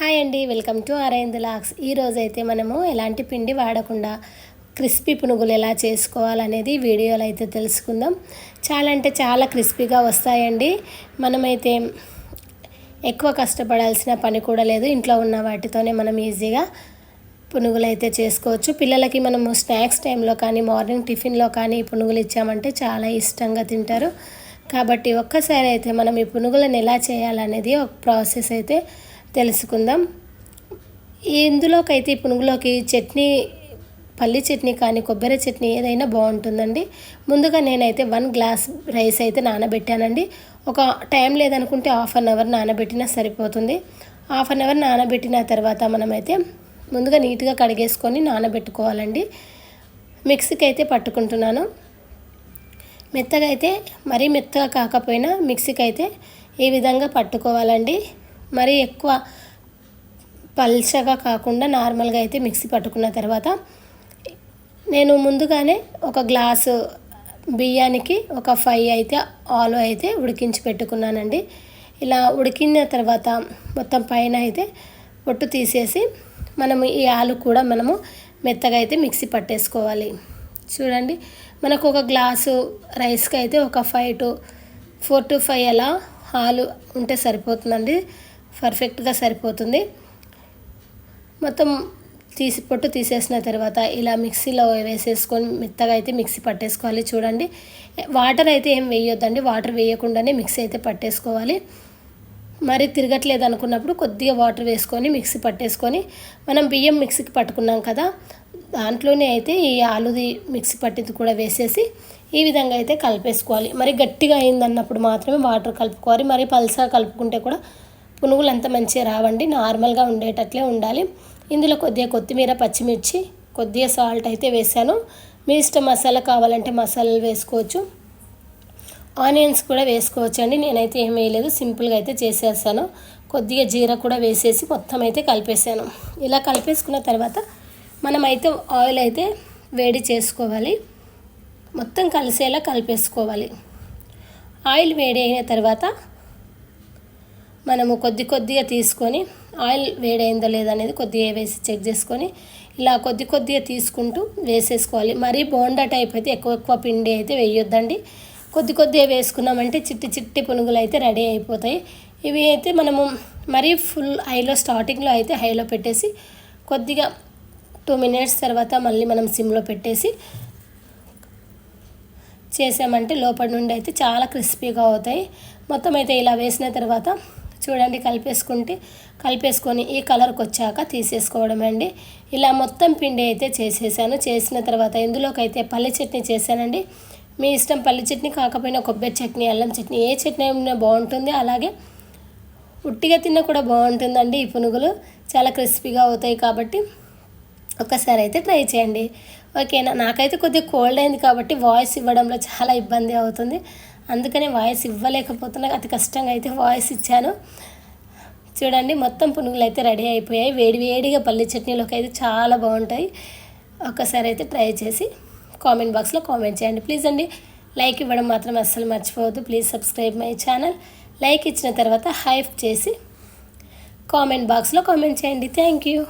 Hi అండి welcome to అరైంద్ lakhs. ఈరోజు అయితే మనము ఎలాంటి పిండి వాడకుండా క్రిస్పీ పునుగులు ఎలా చేసుకోవాలనేది వీడియోలో అయితే తెలుసుకుందాం. చాలా అంటే చాలా క్రిస్పీగా వస్తాయండి. మనమైతే ఎక్కువ కష్టపడాల్సిన పని కూడా లేదు. ఇంట్లో ఉన్న వాటితోనే మనం ఈజీగా పునుగులు అయితే చేసుకోవచ్చు. పిల్లలకి మనము స్నాక్స్ టైంలో కానీ మార్నింగ్ టిఫిన్లో కానీ పునుగులు ఇచ్చామంటే చాలా ఇష్టంగా తింటారు. కాబట్టి ఒక్కసారి అయితే మనం ఈ పునుగులను ఎలా చేయాలనేది ఒక ప్రాసెస్ అయితే తెలుసుకుందాం. ఇందులోకైతే ఈ పునుగులోకి చట్నీ పల్లి చట్నీ కానీ కొబ్బరి చట్నీ ఏదైనా బాగుంటుందండి. ముందుగా నేనైతే వన్ గ్లాస్ రైస్ అయితే నానబెట్టానండి. ఒక టైం లేదనుకుంటే హాఫ్ అన్ అవర్ నానబెట్టినా సరిపోతుంది. హాఫ్ అన్ అవర్ నానబెట్టిన తర్వాత మనమైతే ముందుగా నీట్గా కడిగేసుకొని నానబెట్టుకోవాలండి. మిక్సీకి అయితే పట్టుకుంటున్నాను. మెత్తగా అయితే మరీ మెత్తగా కాకపోయినా మిక్సీకి అయితే ఈ విధంగా పట్టుకోవాలండి. మరి ఎక్కువ పల్చగా కాకుండా నార్మల్గా అయితే మిక్సీ పట్టుకున్న తర్వాత నేను ముందుగానే ఒక గ్లాసు బియ్యానికి ఒక ఫైవ్ అయితే ఆలు అయితే ఉడికించి పెట్టుకున్నానండి. ఇలా ఉడికిన తర్వాత మొత్తం పైన అయితే పొట్టు తీసేసి మనము ఈ ఆలు కూడా మనము మెత్తగా అయితే మిక్సీ పట్టేసుకోవాలి. చూడండి మనకు ఒక గ్లాసు రైస్కి అయితే ఒక five to four to five అలా ఆలు ఉంటే సరిపోతుందండి. పర్ఫెక్ట్గా సరిపోతుంది. మొత్తం తీసి పొట్టు తీసేసిన తర్వాత ఇలా మిక్సీలో వేసేసుకొని మెత్తగా అయితే మిక్సీ పట్టేసుకోవాలి చూడండి. వాటర్ అయితే ఏం వేయొద్దండి. వాటర్ వేయకుండానే మిక్సీ అయితే పట్టేసుకోవాలి. మరి తిరగట్లేదు అనుకున్నప్పుడు కొద్దిగా వాటర్ వేసుకొని మిక్సీ పట్టేసుకొని మనం బియ్యం మిక్సీకి పట్టుకున్నాం కదా దాంట్లోనే అయితే ఈ ఆలుది మిక్సీ పట్టింది కూడా వేసేసి ఈ విధంగా అయితే కలిపేసుకోవాలి. మరి గట్టిగా అయిందన్నప్పుడు మాత్రమే వాటర్ కలుపుకోవాలి. మరి పల్సగా కలుపుకుంటే కూడా పునుగులు అంత మంచిగా రావండి నార్మల్గా ఉండేటట్లే ఉండాలి. ఇందులో కొద్దిగా కొత్తిమీర పచ్చిమిర్చి కొద్దిగా సాల్ట్ అయితే వేసాను. మీ ఇష్టం మసాలా కావాలంటే మసాలాలు వేసుకోవచ్చు. ఆనియన్స్ కూడా వేసుకోవచ్చు అండి నేనైతే ఏం వేయలేదు సింపుల్గా అయితే చేసేసాను. కొద్దిగా జీర కూడా వేసేసి మొత్తం అయితే కలిపేసాను. ఇలా కలిపేసుకున్న తర్వాత మనమైతే ఆయిల్ అయితే వేడి చేసుకోవాలి. మొత్తం కలిసేలా కలిపేసుకోవాలి. ఆయిల్ వేడి అయిన తర్వాత మనము కొద్ది కొద్దిగా తీసుకొని ఆయిల్ వేడైందో లేదనేది కొద్దిగా వేసి చెక్ చేసుకొని ఇలా కొద్ది కొద్దిగా తీసుకుంటూ వేసేసుకోవాలి. మరీ బోండా టైప్ అయితే ఎక్కువ ఎక్కువ పిండి అయితే వేయొద్దండి. కొద్ది కొద్దిగా వేసుకున్నామంటే చిట్టి చిట్టి పునుగులు అయితే రెడీ అయిపోతాయి. ఇవి అయితే మనము మరీ ఫుల్ హైలో స్టార్టింగ్లో అయితే హైలో పెట్టేసి కొద్దిగా టూ మినిట్స్ తర్వాత మళ్ళీ మనం సిమ్లో పెట్టేసి చేసామంటే లోపల నుండి అయితే చాలా క్రిస్పీగా అవుతాయి. మొత్తం అయితే ఇలా వేసిన తర్వాత చూడండి కలిపేసుకుంటే కలిపేసుకొని ఈ కలర్కి వచ్చాక తీసేసుకోవడం అండి ఇలా మొత్తం పిండి అయితే చేసేసాను. చేసిన తర్వాత ఇందులోకైతే పల్లి చట్నీ చేశానండి. మీ ఇష్టం పల్లి చట్నీ కాకపోయినా కొబ్బరి చట్నీ అల్లం చట్నీ ఏ చట్నీ అయినా బాగుంటుంది. అలాగే ఉట్టిగా తిన్నా కూడా బాగుంటుందండి ఈ పునుగులు. చాలా క్రిస్పీగా అవుతాయి కాబట్టి ఒకసారి అయితే ట్రై చేయండి. ఓకేనా? నాకైతే కొద్దిగా కోల్డ్ అయింది కాబట్టి వాయిస్ ఇవ్వడంలో చాలా ఇబ్బంది అవుతుంది. అందుకని వాయిస్ ఇవ్వలేకపోతున్నా అతి కష్టంగా అయితే వాయిస్ ఇచ్చాను. చూడండి మొత్తం పునుగులు అయితే రెడీ అయిపోయాయి. వేడి వేడిగా పల్లి చట్నీలోకి అయితే చాలా బాగుంటాయి. ఒక్కసారి అయితే ట్రై చేసి కామెంట్ బాక్స్లో కామెంట్ చేయండి. ప్లీజ్ అండి లైక్ ఇవ్వడం మాత్రం అస్సలు మర్చిపోవద్దు. Please subscribe my channel. Like ఇచ్చిన తర్వాత హైప్ చేసి కామెంట్ బాక్స్లో కామెంట్ చేయండి. Thank you.